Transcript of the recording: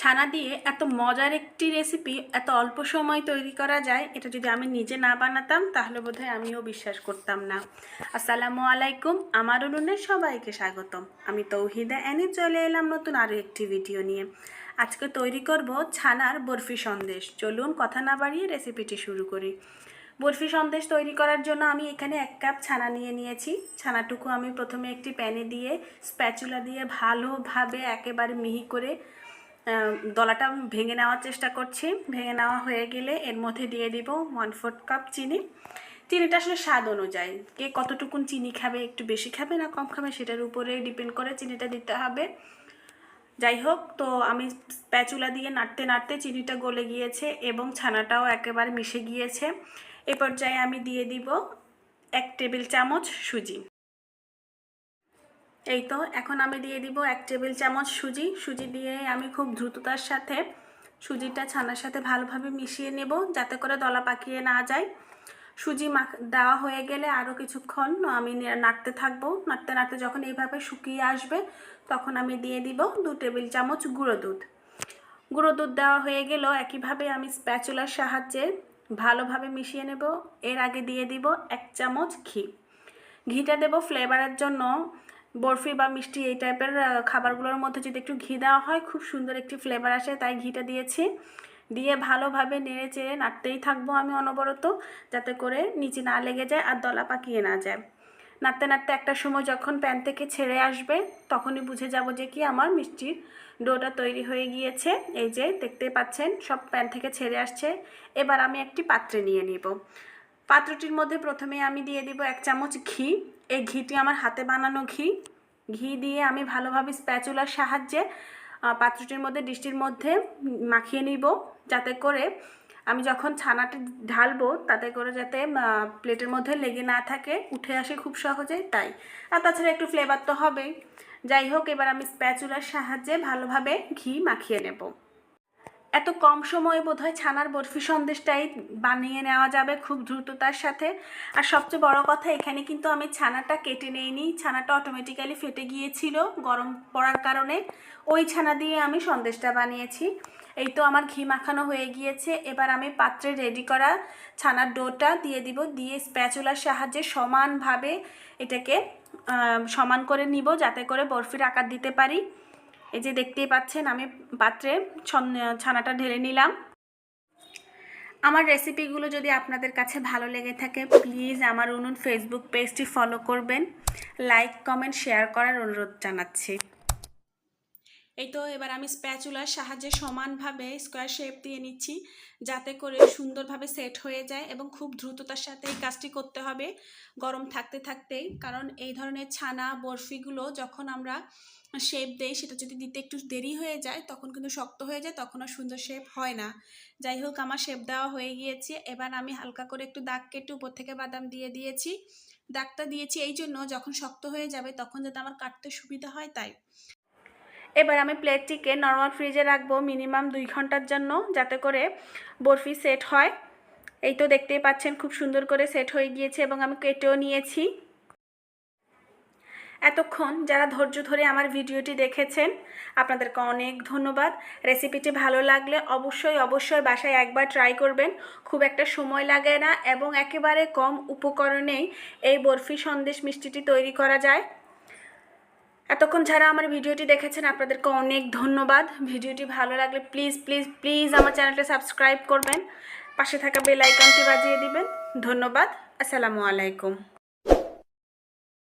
ছানা দিয়ে এত মজার একটি রেসিপি এত অল্প সময় তৈরি করা যায়, এটা যদি আমি নিজে না বানাতাম, তাহলে বোধহয় আমিও বিশ্বাস করতাম না। আসসালামু আলাইকুম, আমার উনুনে সবাইকে স্বাগতম। আমি তৌহিদা এনে চলে এলাম নতুন আরও একটি ভিডিও নিয়ে। আজকে তৈরি করব ছানার বরফি সন্দেশ। চলুন কথা না বাড়িয়ে রেসিপিটি শুরু করি। বরফি সন্দেশ তৈরি করার জন্য আমি এখানে এক কাপ ছানা নিয়ে নিয়েছি। ছানাটুকু আমি প্রথমে একটি প্যানে দিয়ে স্প্যাচুলা দিয়ে ভালোভাবে একেবারে মিহি করে দলাটা ভেঙে নেওয়ার চেষ্টা করছি। ভেঙে নেওয়া হয়ে গেলে এর মধ্যে দিয়ে দিব ওয়ান ফোর্থ কাপ চিনি। চিনিটা আসলে স্বাদ অনুযায়ী। কে কতটুকুন চিনি খাবে, একটু বেশি খাবে না কম খাবে, সেটার উপরে ডিপেন্ড করে চিনিটা দিতে হবে। যাই হোক, তো আমি স্প্যাচুলা দিয়ে নাড়তে নাড়তে চিনিটা গলে গিয়েছে এবং ছানাটাও একেবারে মিশে গিয়েছে। এ পর্যায়ে আমি দিয়ে দিব এক টেবিল চামচ সুজি। এই তো, এখন আমি দিয়ে দিব এক টেবিল চামচ সুজি। সুজি দিয়ে আমি খুব দ্রুততার সাথে সুজিটা ছানার সাথে ভালোভাবে মিশিয়ে নেব যাতে করে দলা পাকিয়ে না যায়। সুজি মাখ দেওয়া হয়ে গেলে আরও কিছুক্ষণ আমি নাড়তে থাকব। নাড়তে নাড়তে যখন এইভাবে শুকিয়ে আসবে তখন আমি দিয়ে দিব দু টেবিল চামচ গুঁড়ো দুধ। গুঁড়ো দুধ দেওয়া হয়ে গেল, একইভাবে আমি স্প্যাচুলার সাহায্যে ভালোভাবে মিশিয়ে নেব। এর আগে দিয়ে দিব এক চামচ ঘি। ঘিটা দেব ফ্লেভারের জন্য। বরফি বা মিষ্টি এই টাইপের খাবারগুলোর মধ্যে যদি একটু ঘি দেওয়া হয়, খুব সুন্দর একটি ফ্লেভার আসে, তাই ঘিটা দিয়েছি। দিয়ে ভালোভাবে নেড়ে চেড়ে নাড়তেই থাকব আমি অনবরত, যাতে করে নিচে না লেগে যায় আর দলা পাকিয়ে না যায়। নাড়তে নাড়তে একটা সময় যখন প্যান থেকে ছেড়ে আসবে, তখনই বুঝে যাব যে কি আমার মিষ্টির ডোটা তৈরি হয়ে গিয়েছে। এই যে দেখতে পাচ্ছেন, সব প্যান থেকে ছেড়ে আসছে। এবার আমি একটি পাত্রে নিয়ে নিব। পাত্রটির মধ্যে প্রথমে আমি দিয়ে দিব এক চামচ ঘি। এই ঘিটি আমার হাতে বানানো ঘি। ঘি দিয়ে আমি ভালোভাবে স্প্যাচুলার সাহায্যে পাত্রটির মধ্যে ডিশটির মধ্যে মাখিয়ে নিব। যাতে করে আমি যখন ছানাটা ঢালবো, তাতে করে যাতে প্লেটের মধ্যে লেগে না থাকে, উঠে আসে খুব সহজে, তাই। আর তাছাড়া একটু ফ্লেভার তো হবেই। যাই হোক, এবার আমি স্প্যাচুলার সাহায্যে ভালোভাবে ঘি মাখিয়ে নেব। এত কম সময়ে বোধহয় ছানার বরফি সন্দেশটাই বানিয়ে নেওয়া যাবে খুব দ্রুততার সাথে। আর সবচেয়ে বড় কথা, এখানে কিন্তু আমি ছানাটা কেটে নেইনি। ছানাটা অটোমেটিক্যালি ফেটে গিয়েছিল গরম পড়ার কারণে। ওই ছানা দিয়ে আমি সন্দেশটা বানিয়েছি। এই তো আমার ঘি মাখানো হয়ে গিয়েছে। এবার আমি পাত্রে রেডি করা ছানার ডোটা দিয়ে দিব। দিয়ে স্প্যাচুলার সাহায্যে সমানভাবে এটাকে সমান করে নিব যাতে করে বরফির আকার দিতে পারি। এই যে দেখতেই পাচ্ছেন, আমি পাত্রে ছন- ছানাটা ঢেলে নিলাম। আমার রেসিপিগুলো যদি আপনাদের কাছে ভালো লেগে থাকে, প্লিজ আমার উনুন ফেসবুক পেজটি ফলো করবেন। লাইক কমেন্ট শেয়ার করার অনুরোধ জানাচ্ছি। এই তো এবার আমি স্প্যাচুলার সাহায্যে সমানভাবে স্কোয়ার শেপ দিয়ে নিচ্ছি, যাতে করে সুন্দরভাবে সেট হয়ে যায় এবং খুব দ্রুততার সাথে এই কাজটি করতে হবে গরম থাকতে থাকতেই। কারণ এই ধরনের ছানা বরফিগুলো যখন আমরা শেপ দেই, সেটা যদি দিতে একটু দেরি হয়ে যায়, তখন কিন্তু শক্ত হয়ে যায়, তখন আর সুন্দর শেপ হয় না। যাই হোক, আমার শেপ দেওয়া হয়ে গিয়েছে। এবার আমি হালকা করে একটু দাগ কেটে উপর থেকে বাদাম দিয়ে দিয়েছি। দাগটা দিয়েছি এই জন্য যখন শক্ত হয়ে যাবে, তখন যাতে আমার কাটতে সুবিধা হয় তাই। এবার আমি প্লেটটিকে নর্মাল ফ্রিজে রাখব মিনিমাম দুই ঘণ্টার জন্য যাতে করে বরফি সেট হয়। এই তো দেখতেই পাচ্ছেন খুব সুন্দর করে সেট হয়ে গিয়েছে এবং আমি কেটেও নিয়েছি। এতক্ষণ যারা ধৈর্য ধরে আমার ভিডিওটি দেখেছেন, আপনাদেরকে অনেক ধন্যবাদ। রেসিপিটি ভালো লাগলে অবশ্যই অবশ্যই বাসায় একবার ট্রাই করবেন। খুব একটা সময় লাগে না এবং একেবারে কম উপকরণেই এই বরফি সন্দেশ মিষ্টিটি তৈরি করা যায়। এতক্ষণ যারা আমার ভিডিওটি দেখেছেন, আপনাদেরকে অনেক ধন্যবাদ। ভিডিওটি ভালো লাগলে প্লিজ প্লিজ প্লিজ আমার চ্যানেলটা সাবস্ক্রাইব করবেন। পাশে থাকা বেল আইকনটি বাজিয়ে দিবেন। ধন্যবাদ। আসসালামু আলাইকুম।